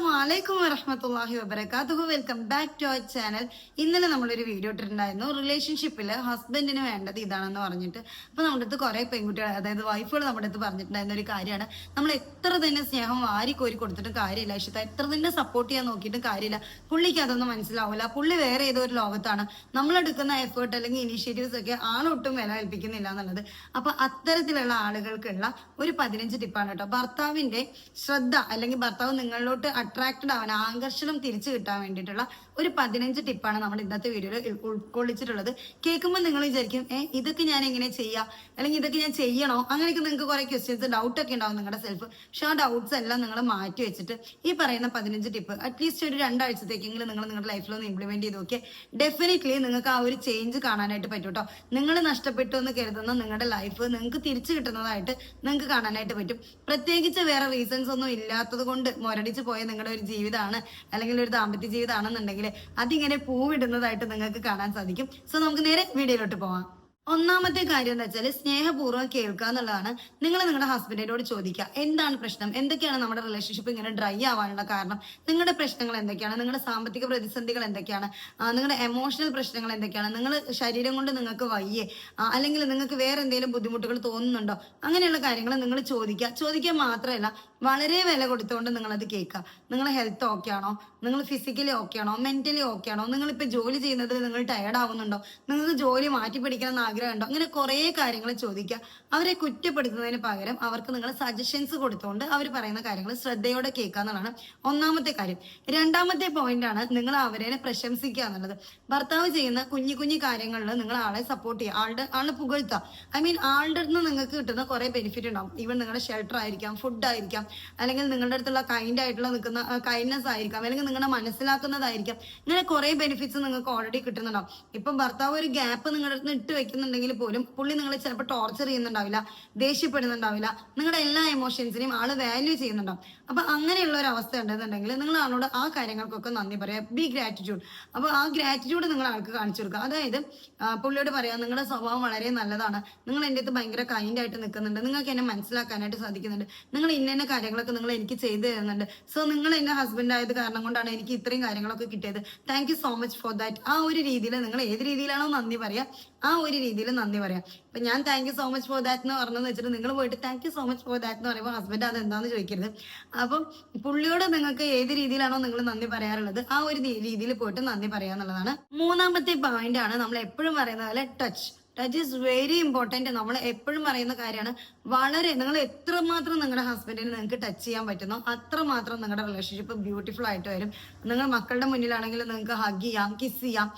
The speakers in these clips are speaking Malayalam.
come on. അസ്സലാമലൈക്കും വറഹമത്തല്ലാഹി വബർക്കാത്തുഹു welcome back to our channel. ഇന്നലെ നമ്മളൊരു വീഡിയോ ഇട്ടിട്ടുണ്ടായിരുന്നു. റിലേഷൻഷിപ്പിൽ ഹസ്ബൻഡിന് വേണ്ടത് ഇതാണെന്ന് പറഞ്ഞിട്ട്. അപ്പൊ നമ്മുടെ അടുത്ത് കുറെ പെൺകുട്ടികൾ അതായത് വൈഫുകൾ നമ്മുടെ അടുത്ത് പറഞ്ഞിട്ടുണ്ടായിരുന്ന ഒരു കാര്യമാണ്. നമ്മൾ എത്ര തന്നെ സ്നേഹം വാരി കോരി കൊടുത്തിട്ട് കാര്യമില്ല ഇഷ്ട എത്ര തന്നെ സപ്പോർട്ട് ചെയ്യാൻ നോക്കിയിട്ട് കാര്യമില്ല. പുള്ളിക്ക് അതൊന്നും മനസ്സിലാവില്ല പുള്ളി വേറെ ഏതോ ഒരു ലോകത്താണ്. നമ്മളെടുക്കുന്ന എഫേർട്ട് അല്ലെങ്കിൽ ഇനീഷ്യേറ്റീവ്സ് ഒക്കെ ആളൊട്ടും വില കൽപ്പിക്കുന്നില്ല എന്നുള്ളത്. അപ്പൊ അത്തരത്തിലുള്ള ആളുകൾക്കുള്ള ഒരു പതിനഞ്ച് ടിപ്പാണ് കേട്ടോ. ഭർത്താവിന്റെ ശ്രദ്ധ അല്ലെങ്കിൽ ഭർത്താവ് നിങ്ങളിലോട്ട് അട്രാക്റ്റഡ് ആവാൻ ആകർഷണം തിരിച്ചു കിട്ടാൻ വേണ്ടിയിട്ടുള്ള ഒരു പതിനഞ്ച് ടിപ്പാണ് നമ്മൾ ഇന്നത്തെ വീഡിയോയിൽ ഉൾക്കൊള്ളിച്ചിട്ടുള്ളത്. കേൾക്കുമ്പോൾ നിങ്ങൾ വിചാരിക്കും ഏ ഇതൊക്കെ ഞാൻ എങ്ങനെ ചെയ്യാം? അല്ലെങ്കിൽ ഇതൊക്കെ ഞാൻ ചെയ്യണോ? അങ്ങനെയൊക്കെ നിങ്ങൾക്ക് കുറെ ക്വസ്റ്റ്യൻസ് ഡൗട്ട് ഒക്കെ ഉണ്ടാവും നിങ്ങളുടെ സെൽഫ് പക്ഷെ ആ ഡൗട്ട്സ് എല്ലാം നിങ്ങൾ മാറ്റി വെച്ചിട്ട് ഈ പറയുന്ന പതിനഞ്ച് ടിപ്പ് അറ്റ്ലീസ്റ്റ് ഒരു രണ്ടാഴ്ചത്തേക്കെങ്കിലും നിങ്ങൾ നിങ്ങളുടെ ലൈഫിൽ ഒന്ന് ഇംപ്ലിമെന്റ് ചെയ്ത് നോക്കിയാൽ ഡെഫിനറ്റ്ലി നിങ്ങൾക്ക് ആ ഒരു ചേഞ്ച് കാണാനായിട്ട് പറ്റും കേട്ടോ. നിങ്ങൾ നഷ്ടപ്പെട്ടു എന്ന് കരുതുന്ന നിങ്ങളുടെ ലൈഫ് നിങ്ങൾക്ക് തിരിച്ചു കിട്ടുന്നതായിട്ട് നിങ്ങൾക്ക് കാണാനായിട്ട് പറ്റും. പ്രത്യേകിച്ച് വേറെ റീസൺസ് ഒന്നും ഇല്ലാത്തത് കൊണ്ട് മുരടിച്ച് പോയ നിങ്ങളുടെ ജീവിതമാണ് അല്ലെങ്കിൽ ഒരു ദാമ്പത്യ ജീവിതമാണെന്നുണ്ടെങ്കിൽ അതിങ്ങനെ പൂവിടുന്നതായിട്ട് നിങ്ങൾക്ക് കാണാൻ സാധിക്കും. സോ നമുക്ക് നേരെ വീഡിയോയിലോട്ട് പോവാം. ഒന്നാമത്തെ കാര്യം എന്ന് വെച്ചാൽ സ്നേഹപൂർവം കേൾക്കുക എന്നുള്ളതാണ്. നിങ്ങൾ നിങ്ങളുടെ ഹസ്ബൻഡിനോട് ചോദിക്കുക എന്താണ് പ്രശ്നം? എന്തൊക്കെയാണ് നമ്മുടെ റിലേഷൻഷിപ്പ് ഇങ്ങനെ ഡ്രൈ ആവാനുള്ള കാരണം? നിങ്ങളുടെ പ്രശ്നങ്ങൾ എന്തൊക്കെയാണ്? നിങ്ങളുടെ സാമ്പത്തിക പ്രതിസന്ധികൾ എന്തൊക്കെയാണ്? നിങ്ങളുടെ എമോഷണൽ പ്രശ്നങ്ങൾ എന്തൊക്കെയാണ്? നിങ്ങൾ ശരീരം കൊണ്ട് നിങ്ങൾക്ക് വയ്യേ? അല്ലെങ്കിൽ നിങ്ങൾക്ക് വേറെ എന്തെങ്കിലും ബുദ്ധിമുട്ടുകൾ തോന്നുന്നുണ്ടോ? അങ്ങനെയുള്ള കാര്യങ്ങൾ നിങ്ങൾ ചോദിക്കുക. ചോദിക്കുക മാത്രമല്ല വളരെ വില കൊടുത്തുകൊണ്ട് നിങ്ങളത് കേൾക്കുക. നിങ്ങൾ ഹെൽത്ത് ഓക്കെ ആണോ? നിങ്ങൾ ഫിസിക്കലി ഓക്കെ ആണോ? മെന്റലി ഓക്കെ ആണോ? നിങ്ങളിപ്പോൾ ജോലി ചെയ്യുന്നതിൽ നിങ്ങൾ ടയർഡ് ആവുന്നുണ്ടോ? നിങ്ങൾക്ക് ജോലി മാറ്റി പിടിക്കണം എന്ന് ആഗ്രഹമുണ്ടോ അങ്ങനെ കുറേ കാര്യങ്ങൾ ചോദിക്കുക. അവരെ കുറ്റപ്പെടുത്തുന്നതിന് പകരം അവർക്ക് നിങ്ങൾ സജഷൻസ് കൊടുത്തുകൊണ്ട് അവർ പറയുന്ന കാര്യങ്ങൾ ശ്രദ്ധയോടെ കേൾക്കുക എന്നുള്ളതാണ് ഒന്നാമത്തെ കാര്യം. രണ്ടാമത്തെ പോയിന്റ് ആണ് നിങ്ങൾ അവരെ പ്രശംസിക്കുക എന്നുള്ളത്. ഭർത്താവ് ചെയ്യുന്ന കുഞ്ഞു കുഞ്ഞു കാര്യങ്ങളിൽ നിങ്ങൾ ആളെ സപ്പോർട്ട് ചെയ്യുക. ആളുടെ ആളെ പുകഴ്ത്തുക. ഐ മീൻ ആളുടെ അടുത്ത് നിങ്ങൾക്ക് കിട്ടുന്ന കുറെ ബെനിഫിറ്റ് ഉണ്ടാവും. ഈവൻ നിങ്ങളുടെ ഷെൽട്ടർ ആയിരിക്കാം ഫുഡ് ആയിരിക്കാം അല്ലെങ്കിൽ നിങ്ങളുടെ അടുത്തുള്ള കൈൻഡ് ആയിട്ടുള്ള നിൽക്കുന്ന കൈൻഡ്നെസ് ആയിരിക്കാം അല്ലെങ്കിൽ നിങ്ങളുടെ മനസ്സിലാക്കുന്നതായിരിക്കാം. ഇങ്ങനെ കുറെ ബെനിഫിറ്റ്സ് നിങ്ങൾക്ക് ഓൾറെഡി കിട്ടുന്നുണ്ടാവും. ഇപ്പം ഭർത്താവ് ഒരു ഗ്യാപ്പ് നിങ്ങളുടെ അടുത്ത് ഇട്ട് വെക്കുന്നുണ്ടെങ്കിൽ പോലും പുള്ളി നിങ്ങളെ ചിലപ്പോൾ ടോർച്ചർ ചെയ്യുന്നുണ്ടാവില്ല ദേഷ്യപ്പെടുന്നുണ്ടാവില്ല. നിങ്ങളുടെ എല്ലാ എമോഷൻസിനെയും ആൾ വാല്യൂ ചെയ്യുന്നുണ്ടാവും. അപ്പൊ അങ്ങനെയുള്ള ഒരു അവസ്ഥ ഉണ്ടെന്നുണ്ടെങ്കിൽ നിങ്ങൾ ആളോട് ആ കാര്യങ്ങൾക്കൊക്കെ നന്ദി പറയാം. ബി ഗ്രാറ്റിറ്റ്യൂഡ് അപ്പൊ ആ ഗ്രാറ്റിറ്റ്യൂഡ് നിങ്ങൾ ആൾക്ക് കാണിച്ചു കൊടുക്കുക. അതായത് പുള്ളിയോട് പറയാം നിങ്ങളുടെ സ്വഭാവം വളരെ നല്ലതാണ്. നിങ്ങൾ എന്റെ അടുത്ത് ഭയങ്കര കൈൻഡ് ആയിട്ട് നിൽക്കുന്നുണ്ട്. നിങ്ങൾക്ക് എന്നെ മനസ്സിലാക്കാനായിട്ട് സാധിക്കുന്നുണ്ട്. നിങ്ങൾ ഇന്ന കാര്യങ്ങളൊക്കെ നിങ്ങൾ എനിക്ക് ചെയ്തു തരുന്നുണ്ട്. സോ നിങ്ങൾ എന്റെ ഹസ്ബൻഡ് ആയത് കാരണം കൊണ്ടാണ് എനിക്ക് ഇത്രയും കാര്യങ്ങളൊക്കെ കിട്ടിയത്. Thank so much for that ആ ഒരു രീതിയിൽ നിങ്ങൾ ഏത് രീതിയിലാണോ നന്ദി പറയാ ആ ഒരു രീതിയിൽ നന്ദി പറയാം. ഇപ്പൊ ഞാൻ thank you so much for that എന്ന് പറഞ്ഞെന്ന് വെച്ചിട്ട് നിങ്ങൾ പോയിട്ട് thank you so much for that എന്ന് പറയുമ്പോൾ ഹസ്ബൻഡ് അത് എന്താന്ന് ചോദിക്കരുത്. അപ്പം പുള്ളിയോട് നിങ്ങൾക്ക് ഏത് രീതിയിലാണോ നിങ്ങൾ നന്ദി പറയാറുള്ളത് ആ ഒരു രീതിയിൽ പോയിട്ട് നന്ദി പറയാന്നുള്ളതാണ്. മൂന്നാമത്തെ പോയിന്റ് ആണ് നമ്മൾ എപ്പോഴും പറയുന്ന പോലെ touch touch is very important നമ്മൾ എപ്പോഴും പറയുന്ന കാര്യമാണ്. വളരെ നിങ്ങൾ എത്രമാത്രം നിങ്ങളുടെ ഹസ്ബൻഡിന് നിങ്ങൾക്ക് ടച്ച് ചെയ്യാൻ പറ്റുന്നോ അത്രമാത്രം നിങ്ങളുടെ റിലേഷൻഷിപ്പ് ബ്യൂട്ടിഫുൾ ആയിട്ട് വരും. നിങ്ങൾ മക്കളുടെ മുന്നിലാണെങ്കിൽ നിങ്ങൾക്ക് ഹഗ് ചെയ്യാം കിസ് ചെയ്യാം.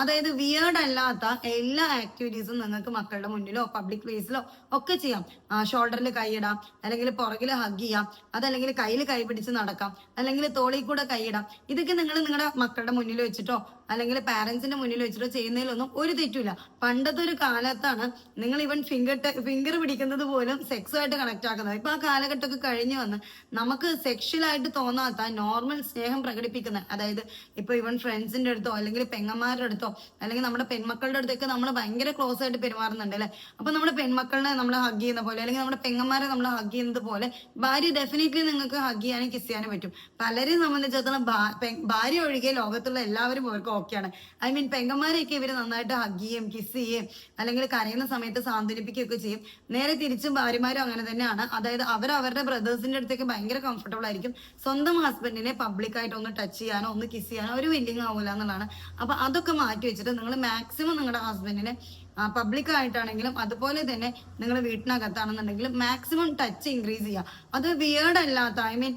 അതായത് വിയേർഡ് അല്ലാത്ത എല്ലാ ആക്ടിവിറ്റീസും നിങ്ങൾക്ക് മക്കളുടെ മുന്നിലോ പബ്ലിക് പ്ലേസിലോ ഒക്കെ ചെയ്യാം. ഷോൾഡറിൽ കൈയിടാം അല്ലെങ്കിൽ പുറകിൽ ഹഗ് ചെയ്യാം അതല്ലെങ്കിൽ കയ്യിൽ കൈ പിടിച്ച് നടക്കാം അല്ലെങ്കിൽ തോളിൽ കൂടെ കൈയിടാം. ഇതൊക്കെ നിങ്ങൾ നിങ്ങളുടെ മക്കളുടെ മുന്നിൽ വെച്ചിട്ടോ അല്ലെങ്കിൽ പാരന്റ്സിന്റെ മുന്നിൽ വെച്ചിട്ടോ ചെയ്യുന്നതിലൊന്നും ഒരു തെറ്റില്ല പണ്ടത്തെ ഒരു കാലത്താണ് നിങ്ങൾ ഇവൻ ഫിംഗർ ഫിംഗർ പിടിക്കുന്നത് പോലും സെക്സുമായിട്ട് കണക്ട് ആക്കുന്നത്. ഇപ്പൊ ആ കാലഘട്ടമൊക്കെ കഴിഞ്ഞു വന്ന് നമുക്ക് സെക്ഷലായിട്ട് തോന്നാത്ത നോർമൽ സ്നേഹം പ്രകടിപ്പിക്കുന്ന അതായത് ഇപ്പൊ ഇവൻ ഫ്രണ്ട്സിന്റെ അടുത്തോ അല്ലെങ്കിൽ പെങ്ങന്മാരുടെ അടുത്തോ അല്ലെങ്കിൽ നമ്മുടെ പെൺമക്കളുടെ അടുത്തൊക്കെ നമ്മൾ ഭയങ്കര ക്ലോസ് ആയിട്ട് പെരുമാറുന്നുണ്ട് അല്ലെ? അപ്പൊ നമ്മുടെ പെൺമക്കളെ നമ്മൾ ഹഗ് ചെയ്യുന്ന പോലെ അല്ലെങ്കിൽ നമ്മുടെ പെങ്ങന്മാരെ നമ്മൾ ഹഗ് ചെയ്യുന്നത് പോലെ ഭാര്യ ഡെഫിനറ്റ്ലി നിങ്ങൾക്ക് ഹഗ് ചെയ്യാനും കിസ് ചെയ്യാനും പറ്റും. പലരെ സംബന്ധിച്ചിടത്തോളം ഭാര്യ ഒഴികെ ലോകത്തുള്ള എല്ലാവരും അവർക്ക് ഓക്കെയാണ് ഐ മീൻ പെങ്ങന്മാരെയൊക്കെ ഇവർ നന്നായിട്ട് ഹഗ് ചെയ്യും കിസ് ചെയ്യും. അല്ലെങ്കിൽ കരയുന്ന സമയത്ത് സാന്ത്വനിപ്പിക്കുകയൊക്കെ ചെയ്യും. നേരെ തിരിച്ചും ഭാര്യമാരും അങ്ങനെ തന്നെയാണ്. അതായത് അവർ അവരുടെ ബ്രദേഴ്സിന്റെ അടുത്തേക്ക് ഭയങ്കര കംഫർട്ടബിൾ ആയിരിക്കും. സ്വന്തം ഹസ്ബൻഡിനെ പബ്ലിക്കായിട്ട് ഒന്ന് ടച്ച് ചെയ്യാനോ ഒന്ന് കിസ് ചെയ്യാനോ ഒരു വില്ലിങ് ആവില്ല എന്നുള്ളതാണ്. അപ്പൊ അതൊക്കെ മാറ്റി വെച്ചിട്ട് നിങ്ങൾ മാക്സിമം നിങ്ങളുടെ ഹസ്ബൻഡിനെ പബ്ലിക് ആയിട്ടാണെങ്കിലും അതുപോലെ തന്നെ നിങ്ങൾ വീട്ടിനകത്താണെന്നുണ്ടെങ്കിലും മാക്സിമം ടച്ച് ഇൻക്രീസ് ചെയ്യുക അത് വിയേർഡ് അല്ലാത്ത ഐ മീൻ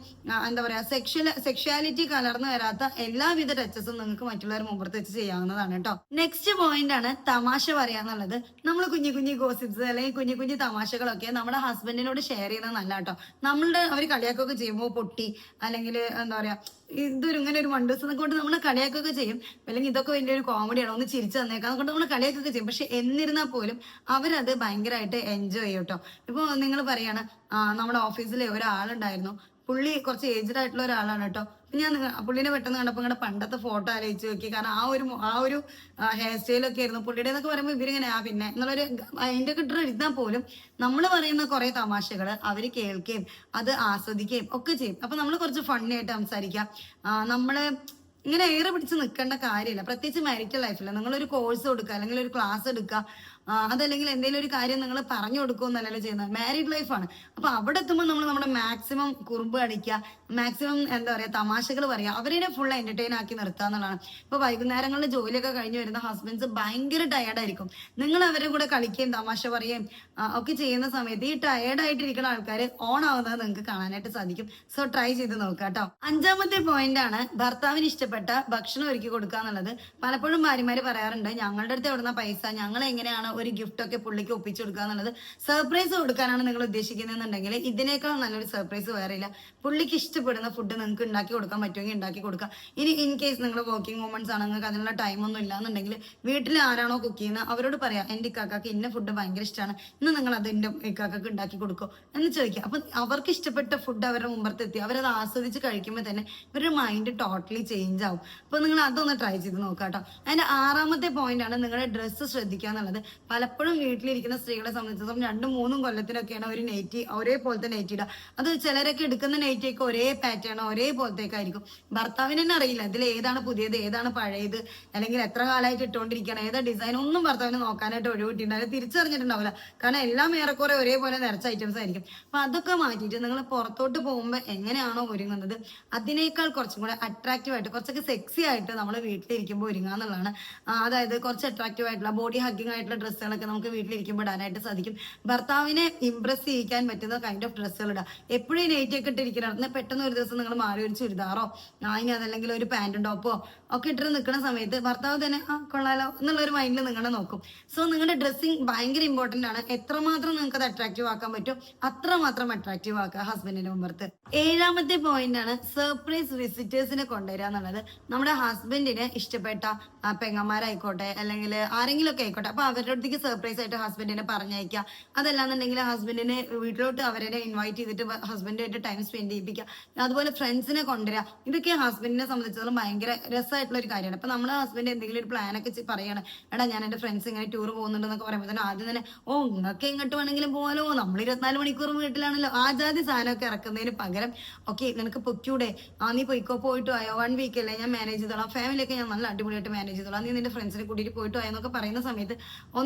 എന്താ പറയുക സെക്ഷൽ സെക്ഷാലിറ്റി കലർന്നു വരാത്ത എല്ലാവിധ ടച്ചസും നിങ്ങൾക്ക് മറ്റുള്ളവർ മുമ്പത്ത് വെച്ച് ചെയ്യാവുന്നതാണ് കേട്ടോ നെക്സ്റ്റ് പോയിന്റ് ആണ് തമാശ പറയുക എന്നുള്ളത് നമ്മൾ കുഞ്ഞു കുഞ്ഞു ഗോസിപ്സ് അല്ലെങ്കിൽ കുഞ്ഞു കുഞ്ഞു തമാശകളൊക്കെ നമ്മുടെ ഹസ്ബൻഡിനോട് ഷെയർ ചെയ്യുന്നത് നല്ല കേട്ടോ നമ്മളുടെ അവർ കളിയാക്കൊക്കെ ചെയ്യുമ്പോൾ പൊട്ടി അല്ലെങ്കിൽ എന്താ പറയാ ഇതൊരു ഇങ്ങനെ ഒരു എന്നൊക്കെ കൊണ്ട് നമ്മൾ കളിയാക്കൊക്കെ ചെയ്യും. അല്ലെങ്കിൽ ഇതൊക്കെ വലിയൊരു കോമഡിയാണ് ഒന്ന് ചിരിച്ചു തന്നേക്കാം അതുകൊണ്ട് നമ്മൾ കളിയാക്കൊക്കെ ചെയ്യും. പക്ഷെ എന്നിരുന്നാൽ പോലും അവരത് ഭയങ്കരമായിട്ട് എൻജോയ് ചെയ്യും കേട്ടോ ഇപ്പൊ നിങ്ങൾ പറയാണ് നമ്മുടെ ഓഫീസിലെ ഒരാളുണ്ടായിരുന്നു. പുള്ളി കുറച്ച് ഏജ്ഡ് ആയിട്ടുള്ള ഒരാളാണ് കേട്ടോ ഞാൻ പുള്ളിനെ പെട്ടെന്ന് കണ്ടപ്പോൾ നിങ്ങളുടെ പണ്ടത്തെ ഫോട്ടോ ആലോചിച്ച് നോക്കി. കാരണം ആ ഒരു ആ ഒരു ഹെയർ സ്റ്റൈലൊക്കെ ആയിരുന്നു പുള്ളിയുടെ എന്നൊക്കെ പറയുമ്പോൾ ഇവരിങ്ങനെ ആ പിന്നെ എന്നുള്ളൊരു അതിന്റെ കിട്ടുന്ന ഇരുന്നാൽ പോലും നമ്മൾ പറയുന്ന കുറെ തമാശകൾ അവർ കേൾക്കുകയും അത് ആസ്വദിക്കുകയും ഒക്കെ ചെയ്യും. അപ്പൊ നമ്മൾ കുറച്ച് ഫണ്ണി ആയിട്ട് സംസാരിക്കാം. നമ്മൾ ഇങ്ങനെ ഏറെ പിടിച്ച് നിൽക്കേണ്ട കാര്യമില്ല പ്രത്യേകിച്ച് മാരിറ്റൽ ലൈഫിൽ നിങ്ങളൊരു കോഴ്സ് കൊടുക്കുക അല്ലെങ്കിൽ ഒരു ക്ലാസ് എടുക്കുക അതല്ലെങ്കിൽ എന്തെങ്കിലും ഒരു കാര്യം നിങ്ങൾ പറഞ്ഞു കൊടുക്കുമെന്നല്ലല്ലോ ചെയ്യുന്നത്. മാരീഡ് ലൈഫാണ് അപ്പൊ അവിടെ എത്തുമ്പോൾ നമ്മൾ നമ്മുടെ മാക്സിമം കുറുമ്പ് അടിക്കുക മാക്സിമം എന്താ പറയാ തമാശകൾ പറയുക അവരെ ഫുൾ എന്റർടൈൻ ആക്കി നിർത്തുക എന്നുള്ളതാണ്. ഇപ്പൊ വൈകുന്നേരങ്ങളിൽ ജോലിയൊക്കെ കഴിഞ്ഞ് വരുന്ന ഹസ്ബൻഡ്സ് ഭയങ്കര ടയർഡായിരിക്കും നിങ്ങൾ അവരുടെ കൂടെ കളിക്കുകയും തമാശ പറയുകയും ഒക്കെ ചെയ്യുന്ന സമയത്ത് ഈ ടയർഡായിട്ടിരിക്കുന്ന ആൾക്കാർ ഓൺ ആവുന്നത് നിങ്ങൾക്ക് കാണാനായിട്ട് സാധിക്കും. സോ ട്രൈ ചെയ്ത് നോക്കുക കേട്ടോ അഞ്ചാമത്തെ പോയിന്റ് ആണ് ഭർത്താവിന് ഇഷ്ടപ്പെട്ട ഭക്ഷണം ഒരുക്കി കൊടുക്കുക എന്നുള്ളത്. പലപ്പോഴും ഭാര്യമാര് പറയാറുണ്ട് ഞങ്ങളുടെ അടുത്ത് എവിടുന്ന പൈസ? ഞങ്ങൾ എങ്ങനെയാണ് ഒരു ഗിഫ്റ്റ് ഒക്കെ പുള്ളിക്ക് ഒപ്പിച്ചു കൊടുക്കുക എന്നുള്ളത് സർപ്രൈസ് കൊടുക്കാനാണ് നിങ്ങൾ ഉദ്ദേശിക്കുന്നതെന്നുണ്ടെങ്കിൽ ഇതിനേക്കാൾ നല്ലൊരു സർപ്രൈസ് വേറെ ഇല്ല. പുള്ളിക്ക് ഇഷ്ടപ്പെടുന്ന ഫുഡ് നിങ്ങൾക്ക് ഉണ്ടാക്കി കൊടുക്കാൻ പറ്റുമെങ്കിൽ ഉണ്ടാക്കി കൊടുക്കുക ഇനി ഇൻ കേസ് നിങ്ങൾ വർക്കിംഗ് വുമൻസ് ആണ് നിങ്ങൾക്ക് അതിനുള്ള ടൈമൊന്നും ഇല്ല ഇല്ലാന്നുണ്ടെങ്കിൽ വീട്ടിൽ ആരാണോ കുക്ക് ചെയ്യുന്നത് അവരോട് പറയാം എന്റെ ഇക്കാക്കാക്ക് ഇന്ന ഫുഡ് ഭയങ്കര ഇഷ്ടമാണ് ഇന്ന് നിങ്ങൾ അത് എന്റെ ഇക്കാക്കാക്ക് ഉണ്ടാക്കി കൊടുക്കോ എന്ന് ചോദിക്കുക അപ്പൊ അവർക്ക് ഇഷ്ടപ്പെട്ട ഫുഡ് അവരുടെ മുമ്പത്തെത്തി അവരത് ആസ്വദിച്ച് കഴിക്കുമ്പോൾ തന്നെ ഇവരുടെ മൈൻഡ് ടോട്ടലി ചേഞ്ച് ആവും. അപ്പോൾ നിങ്ങൾ അതൊന്ന് ട്രൈ ചെയ്ത് നോക്കാം കേട്ടോ അതിന്റെ ആറാമത്തെ പോയിന്റ് ആണ് നിങ്ങളുടെ ഡ്രസ്സ് ശ്രദ്ധിക്കുക എന്നുള്ളത്. പലപ്പോഴും വീട്ടിലിരിക്കുന്ന സ്ത്രീകളെ സംബന്ധിച്ചിടത്തോളം രണ്ടും മൂന്നും കൊല്ലത്തിനൊക്കെയാണ് ഒരു നൈറ്റി ഒരേപോലത്തെ നൈറ്റി ഇടുക അത് ചിലരൊക്കെ എടുക്കുന്ന നൈറ്റിയൊക്കെ ഒരേ പാറ്റേൺ ഒരേപോലത്തേക്കായിരിക്കും. ഭർത്താവിന് തന്നെ അറിയില്ല ഇതിൽ ഏതാണ് പുതിയത് ഏതാണ് പഴയത് അല്ലെങ്കിൽ എത്ര കാലമായിട്ട് ഇട്ടുകൊണ്ടിരിക്കണം ഏതാ ഡിസൈൻ ഒന്നും ഭർത്താവിന് നോക്കാനായിട്ട് ഒഴിവിട്ടുണ്ടാവില്ല തിരിച്ചറിഞ്ഞിട്ടുണ്ടാവില്ല. കാരണം എല്ലാം ഏറെക്കുറെ ഒരേപോലെ നിറച്ച ഐറ്റംസ് ആയിരിക്കും. അപ്പൊ അതൊക്കെ മാറ്റിയിട്ട് നിങ്ങൾ പുറത്തോട്ട് പോകുമ്പോൾ എങ്ങനെയാണോ ഒരുങ്ങുന്നത് അതിനേക്കാൾ കുറച്ചും കൂടെ അട്രാക്റ്റീവ് ആയിട്ട് കുറച്ചൊക്കെ സെക്സി ആയിട്ട് നമ്മൾ വീട്ടിലിരിക്കുമ്പോൾ ഒരുങ്ങുക എന്നുള്ളതാണ്. അതായത് കുറച്ച് അട്രാക്റ്റീവ് ആയിട്ടുള്ള ബോഡി ഹഗ്ഗിങ് ആയിട്ടുള്ള ഡ്രസ്സുകളൊക്കെ നമുക്ക് വീട്ടിലിരിക്കുമ്പോൾ ഇടാനായിട്ട് സാധിക്കും. ഭർത്താവിനെ ഇംപ്രസ് ചെയ്യിക്കാൻ പറ്റുന്ന കൈൻഡ് ഓഫ് ഡ്രസ്സുകൾ ഇടാം. എപ്പോഴും നൈറ്റ് ഒക്കെ ഇട്ടിരിക്കണം. പെട്ടെന്ന് ഒരു ദിവസം നിങ്ങൾ മാറി ഒരു ചുരിദാറോ ഇനി അതല്ലെങ്കിൽ ഒരു പാന്റും ടോപ്പോ ഒക്കെ ഇട്ടിട്ട് നിൽക്കുന്ന സമയത്ത് ഭർത്താവ് തന്നെ ആ കൊള്ളാലോ എന്നുള്ള ഒരു മൈൻഡിൽ നിങ്ങളെ നോക്കും. സോ നിങ്ങളുടെ ഡ്രസ്സിങ് ഭയങ്കര ഇമ്പോർട്ടന്റ് ആണ്. എത്രമാത്രം നിങ്ങൾക്ക് അത് അട്രാക്റ്റീവ് ആക്കാൻ പറ്റും അത്രമാത്രം അട്രാക്റ്റീവ് ആക്കുക ഹസ്ബൻഡിന്റെ മുമ്പത്ത് ഏഴാമത്തെ പോയിന്റ് ആണ് സർപ്രൈസ് വിസിറ്റേഴ്സിനെ കൊണ്ടുവരിക എന്നുള്ളത്. നമ്മുടെ ഹസ്ബൻഡിന് ഇഷ്ടപ്പെട്ട പെങ്ങന്മാരായിക്കോട്ടെ അല്ലെങ്കിൽ ആരെങ്കിലും ഒക്കെ ആയിക്കോട്ടെ അപ്പൊ അവരുടെ അടുത്തേക്ക് സർപ്രൈസ് ആയിട്ട് ഹസ്ബൻഡിനെ പറഞ്ഞയക്കുക. അതല്ലാന്നുണ്ടെങ്കിൽ ഹസ്ബൻഡിനെ വീട്ടിലോട്ട് അവരെ ഇൻവൈറ്റ് ചെയ്തിട്ട് ഹസ്ബൻഡായിട്ട് ടൈം സ്പെൻഡ് ചെയ്യിപ്പിക്കുക. അതുപോലെ ഫ്രണ്ട്സിനെ കൊണ്ടുവരിക. ഇതൊക്കെ ഹസ്ബൻഡിനെ സംബന്ധിച്ചിടത്തോളം ഭയങ്കര രസമായിട്ടുള്ള ഒരു കാര്യമാണ്. അപ്പൊ നമ്മളെ ഹസ്ബൻഡ് എന്തെങ്കിലും ഒരു പ്ലാൻ ഒക്കെ പറയണം. എടാ ഞാൻ എന്റെ ഫ്രണ്ട്സ് ഇങ്ങനെ ടൂർ പോകുന്നുണ്ടെന്നൊക്കെ പറയുമ്പോൾ തന്നെ ആദ്യം തന്നെ ഓ നിങ്ങൾക്ക് എങ്ങോട്ട് വേണമെങ്കിലും പോകാലോ നമ്മൾ ഇരുപത്തിനാല് മണിക്കൂർ വീട്ടിലാണല്ലോ. ആ ജാതി സാധനമൊക്കെ ഇറക്കുന്നതിന് പകരം ഓക്കെ നിനക്ക് പൊക്കൂടെ ആ നീ പൊയ്ക്കോ പോയിട്ട് ആയോ വൺ വീക്ക് അല്ലേ ഞാൻ മാനേജ് ചെയ്തോളാം. ഫാമിലിയൊക്കെ ഞാൻ നല്ല അടിപൊളിയായിട്ട് മാനേജ് ചെയ്തോളാം. നീ നിന്റെ ഫ്രണ്ട്സിനെ കൂട്ടിയിട്ട് പോയിട്ട് ആയെന്നൊക്കെ പറയുന്ന സമയത്ത്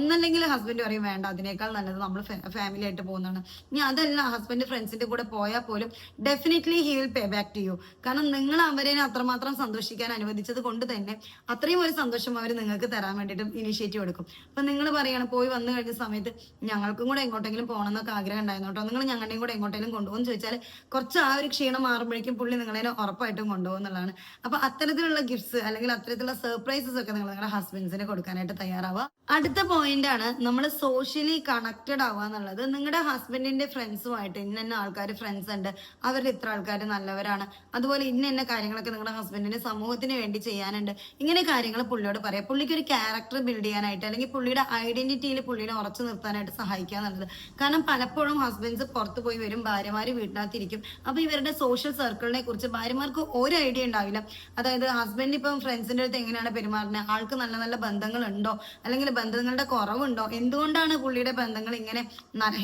ഒന്നല്ലെങ്കിൽ ഹസ്ബൻഡ് പറയും വേണ്ട അതിനേക്കാൾ നല്ലത് നമ്മൾ ഫാമിലി ആയിട്ട് പോകുന്നതാണ്. ഇനി അതല്ല ഹസ്ബൻഡ് ഫ്രണ്ട്സിന്റെ കൂടെ പോയാൽ പോലും definitely he will pay back to you കാരണം നിങ്ങൾ അവരെ അത്രമാത്രം സന്തോഷിക്കാൻ അനുവദിച്ചത് കൊണ്ട് തന്നെ അത്രയും ഒരു സന്തോഷം അവർ നിങ്ങൾക്ക് തരാൻ വേണ്ടിയിട്ട് ഇനിഷ്യേറ്റീവ് എടുക്കും. അപ്പൊ നിങ്ങൾ പറയണം പോയി വന്നു കഴിഞ്ഞ സമയത്ത് ഞങ്ങൾക്കും കൂടെ എങ്ങോട്ടെങ്കിലും പോകണം എന്നൊക്കെ ആഗ്രഹം ഉണ്ടായിരുന്നു കേട്ടോ നിങ്ങൾ ഞങ്ങളുടെയും കൂടെ എങ്ങോട്ടെങ്കിലും കൊണ്ടുപോകുമെന്ന് ചോദിച്ചാൽ കുറച്ച് ആ ഒരു ക്ഷീണം മാറുമ്പോഴേക്കും പുള്ളി നിങ്ങളെ ഉറപ്പായിട്ടും കൊണ്ടുപോകുന്നതാണ് അപ്പൊ അത്തരത്തിലുള്ള ഗിഫ്റ്റ്സ് അല്ലെങ്കിൽ അത്തരത്തിലുള്ള സർപ്രൈസസ് ഒക്കെ നിങ്ങൾ നിങ്ങളുടെ ഹസ്ബൻഡ്സിന് കൊടുക്കാനായിട്ട് തയ്യാറാവുക. അടുത്ത പോയിന്റ് ആണ് നമ്മൾ സോഷ്യലി കണക്റ്റഡ് ആവുക എന്നുള്ളത്. നിങ്ങളുടെ ഹസ്ബൻഡിന്റെ ഫ്രണ്ട്സുമായിട്ട് ഇന്ന ഇന്ന ആൾക്കാർ ഫ്രണ്ട്സ് ഉണ്ട് അവരുടെ ഇത്ര ആൾക്കാർ നല്ലവരാണ് അതുപോലെ ഇന്ന ഇന്ന കാര്യങ്ങളൊക്കെ നിങ്ങളുടെ ഹസ്ബൻഡിന് സമൂഹത്തിന് വേണ്ടി ചെയ്യാനുണ്ട്. ഇങ്ങനെ കാര്യങ്ങൾ പുള്ളിയോട് പറയാം. പുള്ളിക്ക് ഒരു ക്യാരക്ടർ ബിൽഡ് ചെയ്യാനായിട്ട് അല്ലെങ്കിൽ പുള്ളിയുടെ ഐഡന്റിറ്റിയിൽ പുള്ളിനെ ഉറച്ചു നിർത്താനായിട്ട് സഹായിക്കുക എന്നുള്ളത്. കാരണം പലപ്പോഴും ഹസ്ബൻഡ്സ് പുറത്തു പോയി വരും ഭാര്യമാർ വീട്ടിനകത്തിരിക്കും. അപ്പൊ ഇവരുടെ സോഷ്യൽ സർക്കിളിനെ കുറിച്ച് ഭാര്യമാർക്ക് ഒരു ഐഡിയ ഉണ്ടാവില്ല. അതായത് ഹസ്ബൻഡ് ഇപ്പം ഫ്രണ്ട്സിന്റെ അടുത്ത് എങ്ങനെയാണ് പെരുമാറുന്നത് ആൾക്ക് നല്ല നല്ല ബന്ധങ്ങളുണ്ടോ? അല്ലെങ്കിൽ ബന്ധങ്ങളുടെ കുറവുണ്ടോ? എന്തുകൊണ്ടാണ് പുള്ളിയുടെ ബന്ധങ്ങൾ ഇങ്ങനെ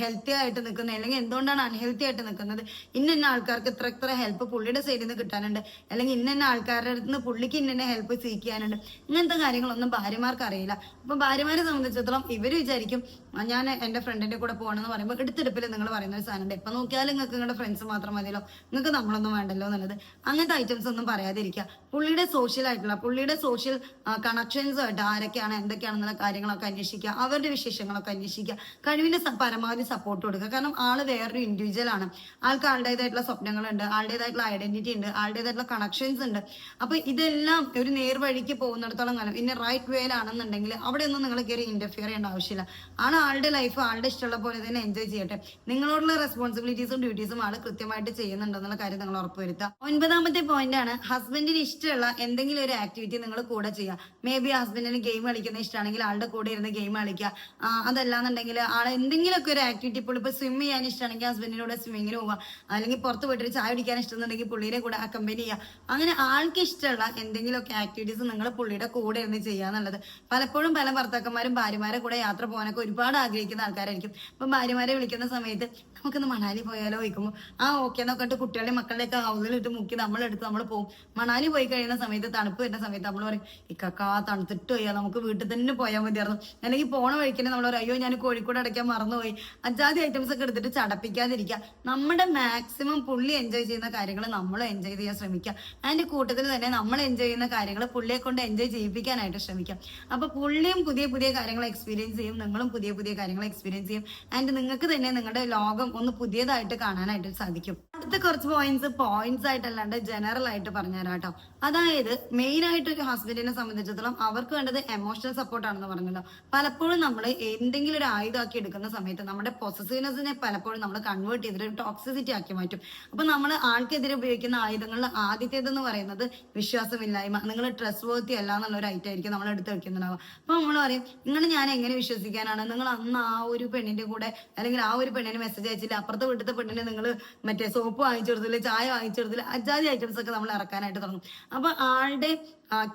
ഹെൽത്തി ആയിട്ട് നിൽക്കുന്നത്? അല്ലെങ്കിൽ എന്തുകൊണ്ടാണ് അൺഹെൽത്തി ആയിട്ട് നിൽക്കുന്നത്? ഇന്ന ആൾക്കാർക്ക് ഇത്ര ഇത്ര ഹെൽപ്പ് പുള്ളിയുടെ സൈഡിൽ നിന്ന് കിട്ടാനുണ്ട്. അല്ലെങ്കിൽ ഇന്ന ആൾക്കാരുടെ അടുത്ത് നിന്ന് പുള്ളിക്ക് ഇന്ന ഹെൽപ്പ് സീക്കാനുണ്ട് ഇങ്ങനത്തെ കാര്യങ്ങളൊന്നും ഭാര്യമാർക്ക് അറിയില്ല. അപ്പൊ ഭാര്യമാരെ സംബന്ധിച്ചിടത്തോളം ഇവർ വിചാരിക്കും ഞാൻ എന്റെ ഫ്രണ്ടിന്റെ കൂടെ പോകണമെന്ന് പറയുമ്പോൾ എടുത്തെടുപ്പിൽ നിങ്ങൾ പറയുന്ന ഒരു സാധനം ഉണ്ട് എപ്പൊ നോക്കിയാലും നിങ്ങൾക്ക് നിങ്ങളുടെ ഫ്രണ്ട്സ് മാത്രം മതിയല്ലോ. നിങ്ങൾക്ക് നമ്മളൊന്നും വേണ്ടല്ലോ എന്നുള്ളത്. അങ്ങനത്തെ ഐറ്റംസ് ഒന്നും പറയാതിരിക്കുക. പുള്ളിയുടെ സോഷ്യൽ ആയിട്ടുള്ള പുള്ളിയുടെ സോഷ്യൽ കണക്ഷൻസ് ആയിട്ട് ആരൊക്കെയാണ് എന്തൊക്കെയാണെന്നുള്ള കാര്യങ്ങളൊക്കെ അന്വേഷിക്കുക. അവരുടെ വിശേഷങ്ങളൊക്കെ അന്വേഷിക്കുക. കഴിവിന്റെ പരമാവധി സപ്പോർട്ട് കൊടുക്കുക. കാരണം ആൾ വേറൊരു ഇൻഡിവിജ്വൽ ആണ്. ആൾക്ക് ആളുടേതായിട്ടുള്ള സ്വപ്നങ്ങളുണ്ട് ആളുടേതായിട്ടുള്ള ഐഡന്റിറ്റി ഉണ്ട് ആളുടേതായിട്ടുള്ള കണക്ഷൻസ് ഉണ്ട്. അപ്പൊ ഇതെല്ലാം ഒരു നേർവഴിക്ക് പോകുന്നിടത്തോളം കാലം. ഇന്ന റൈറ്റ് വേയിലാണെന്നുണ്ടെങ്കിൽ അവിടെ ഒന്നും നിങ്ങൾ കയറി ഇന്റർഫിയർ ചെയ്യേണ്ട ആവശ്യമില്ല. ആൾ ആളുടെ ലൈഫ് ആളുടെ ഇഷ്ടമുള്ള പോലെ തന്നെ എൻജോയ് ചെയ്യട്ടെ. നിങ്ങളോടുള്ള റെസ്പോൺസിബിലിറ്റീസും ഡ്യൂട്ടീസും ആൾ കൃത്യമായിട്ട് ചെയ്യുന്നുണ്ടെന്നുള്ള കാര്യം നിങ്ങൾ ഉറപ്പുവരുത്തുക. ഒൻപതാമത്തെ പോയിന്റ് ആണ് ഹസ്ബൻഡിന് ഇഷ്ടമുള്ള എന്തെങ്കിലും ഒരു ആക്ടിവിറ്റി നിങ്ങൾ കൂടെ ചെയ്യുക. മേ ബി ഹസ്ബൻഡിന് ഗെയിം കളിക്കുന്ന ഇഷ്ടമാണെങ്കിൽ ആളുടെ കൂടെ ഇരുന്ന് ഗെയിം കളിക്കുക അതല്ലാന്നുണ്ടെങ്കിൽ ആളെ എന്തെങ്കിലുമൊക്കെ ഒരു ആക്ടിവിറ്റി ഇപ്പോൾ ഇപ്പോൾ സ്വിം ചെയ്യാൻ ഇഷ്ടമാണെങ്കിൽ ഹസ്ബൻഡിനോട് സ്വിമ്മിങ്ങിന് പോവുക അല്ലെങ്കിൽ പുറത്ത് പോയിട്ട് ചായ കുടിക്കാൻ ഇഷ്ടമെന്നുണ്ടെങ്കിൽ പുള്ളിയുടെ കൂടെ അക്കമ്പനി ചെയ്യുക അങ്ങനെ ആൾക്ക് ഇഷ്ടമുള്ള എന്തെങ്കിലുമൊക്കെ ആക്ടിവിറ്റീസ് നിങ്ങൾ പുള്ളിയുടെ കൂടെ ഒന്ന് ചെയ്യുക എന്നുള്ളത്. പലപ്പോഴും പല ഭർത്താക്കന്മാരും ഭാര്യമാരെ കൂടെ യാത്ര പോകാനൊക്കെ ഒരുപാട് ആഗ്രഹിക്കുന്ന ആൾക്കാരായിരിക്കും. അപ്പം ഭാര്യമാരെ വിളിക്കുന്ന സമയത്ത് നമുക്കൊന്ന് മണാലി പോയാലോ ചോദിക്കുമ്പോൾ ആ ഓക്കെ എന്നൊക്കെ ഇട്ട് കുട്ടികളുടെ മക്കളുടെയൊക്കെ ഹൗസിലിട്ട് മുക്കി നമ്മളെടുത്ത് നമ്മൾ പോകും മണാലി പോയി കഴിയുന്ന സമയത്ത് തണുപ്പ് വരുന്ന സമയത്ത് നമ്മൾ പറയും ഇക്കാ തണുത്തിട്ട് പോയാൽ നമുക്ക് വീട്ടിൽ തന്നെ പോയാൽ മതിയായിരുന്നു. അല്ലെങ്കിൽ പോണ വഴിക്കന്നെ നമ്മൾ അയ്യോ ഞാൻ കോഴിക്കോട് അടയ്ക്കാൻ മറന്നുപോയി. അജാതി ഐറ്റംസ് ഒക്കെ എടുത്തിട്ട് ചടപ്പിക്കാതിരിക്കുക. നമ്മുടെ മാക്സിമം പുള്ളി എൻജോയ് ചെയ്യുന്ന കാര്യങ്ങൾ നമ്മൾ എൻജോയ് ചെയ്യാൻ ശ്രമിക്കുക. അതിന്റെ കൂട്ടത്തിൽ തന്നെ നമ്മൾ എൻജോയ് ചെയ്യുന്ന കാര്യങ്ങൾ പുള്ളിയെ കൊണ്ട് എൻജോയ് ചെയ്യിപ്പിക്കാനായിട്ട് ശ്രമിക്കാം അപ്പൊ പുള്ളിയും പുതിയ പുതിയ കാര്യങ്ങൾ എക്സ്പീരിയൻസ് ചെയ്യും നിങ്ങളും പുതിയ പുതിയ കാര്യങ്ങൾ എക്സ്പീരിയൻസ് ചെയ്യും. ആൻഡ് നിങ്ങൾക്ക് തന്നെ നിങ്ങളുടെ ലോകം ഒന്ന് പുതിയതായിട്ട് കാണാനായിട്ട് സാധിക്കും. അടുത്ത കുറച്ച് പോയിന്റ്സ് പോയിന്റ്സ് ആയിട്ടല്ലാണ്ട് ജനറൽ ആയിട്ട് പറഞ്ഞുതരാം കേട്ടോ. അതായത് മെയിൻ ആയിട്ട് ഒരു ഹസ്ബൻഡിനെ സംബന്ധിച്ചിടത്തോളം അവർക്ക് വേണ്ടത് എമോഷണൽ സപ്പോർട്ട് ആണെന്ന് പറഞ്ഞല്ലോ. പലപ്പോഴും നമ്മൾ എന്തെങ്കിലും ഒരു ആയുധമാക്കി എടുക്കുന്ന സമയത്ത് നമ്മുടെ പൊസസീവ്നെസ്സിനെ പലപ്പോഴും നമ്മൾ കൺവേർട്ട് ചെയ്തിട്ട് ഒരു ടോക്സിസിറ്റി ആക്കി മാറ്റും. അപ്പൊ നമ്മൾ ആൾക്കെതിരെ ഉപയോഗിക്കുന്ന ആയുധങ്ങളിൽ ആദ്യത്തേതെന്ന് പറയുന്നത് വിശ്വാസമില്ലായ്മ. നിങ്ങൾ ട്രസ്റ്റ് വർത്തി അല്ല എന്നുള്ള ഒരു ഐറ്റം ആയിരിക്കും നമ്മൾ എടുത്ത് വെക്കുന്നുണ്ടാവുക അപ്പൊ നമ്മൾ പറയും നിങ്ങൾ ഞാൻ എങ്ങനെ വിശ്വസിക്കാനാണ്? നിങ്ങൾ അന്ന് ആ ഒരു പെണ്ണിന്റെ കൂടെ അല്ലെങ്കിൽ ആ ഒരു പെണ്ണിന് മെസ്സേജ് അയച്ചില്ല. അപ്പുറത്തെ വീട്ടിലത്തെ പെണ്ണിന് നിങ്ങൾ മറ്റേ സോപ്പ് വാങ്ങിച്ചു കൊടുത്തില്ല ചായ വാങ്ങിച്ചു കൊടുത്തില്ല അജാതി ഐറ്റംസ് ഒക്കെ നമ്മൾ ഇറക്കാനായിട്ട് തുടങ്ങും. അപ്പൊ ആളുടെ